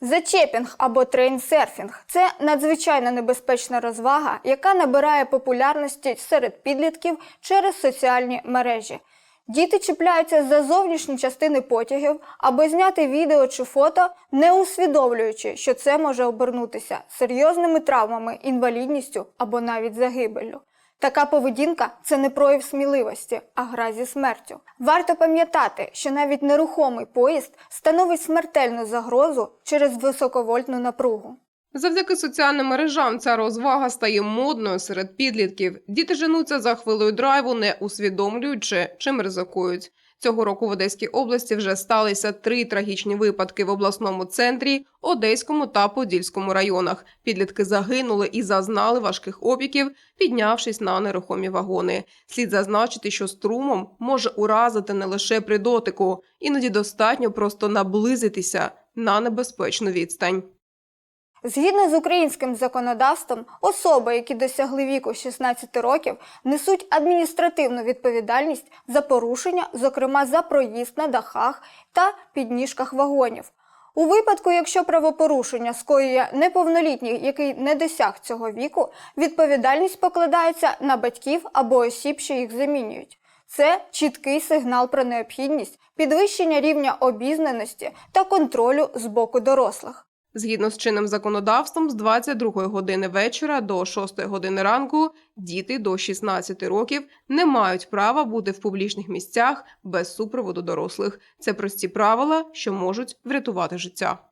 Зачепінг або трейнсерфінг це надзвичайно небезпечна розвага, яка набирає популярності серед підлітків через соціальні мережі. Діти чіпляються за зовнішні частини потягів, аби зняти відео чи фото, не усвідомлюючи, що це може обернутися серйозними травмами, інвалідністю або навіть загибеллю. Така поведінка це не прояв сміливості, а гра зі смертю. Варто пам'ятати, що навіть нерухомий поїзд становить смертельну загрозу через високовольтну напругу. Завдяки соціальним мережам ця розвага стає модною серед підлітків. Діти женуться за хвилою драйву, не усвідомлюючи, чим ризикують. Цього року в Одеській області вже сталися три трагічні випадки в обласному центрі, Одеському та Подільському районах. Підлітки загинули і зазнали важких опіків, піднявшись на нерухомі вагони. Слід зазначити, що струмом може уразити не лише при дотику, іноді достатньо просто наблизитися на небезпечну відстань. Згідно з українським законодавством, особи, які досягли віку 16 років, несуть адміністративну відповідальність за порушення, зокрема за проїзд на дахах та підніжках вагонів. У випадку, якщо правопорушення скоює неповнолітній, який не досяг цього віку, відповідальність покладається на батьків або осіб, що їх замінюють. Це чіткий сигнал про необхідність підвищення рівня обізнаності та контролю з боку дорослих. Згідно з чинним законодавством, з 22 години вечора до 6 години ранку діти до 16 років не мають права бути в публічних місцях без супроводу дорослих. Це прості правила, що можуть врятувати життя.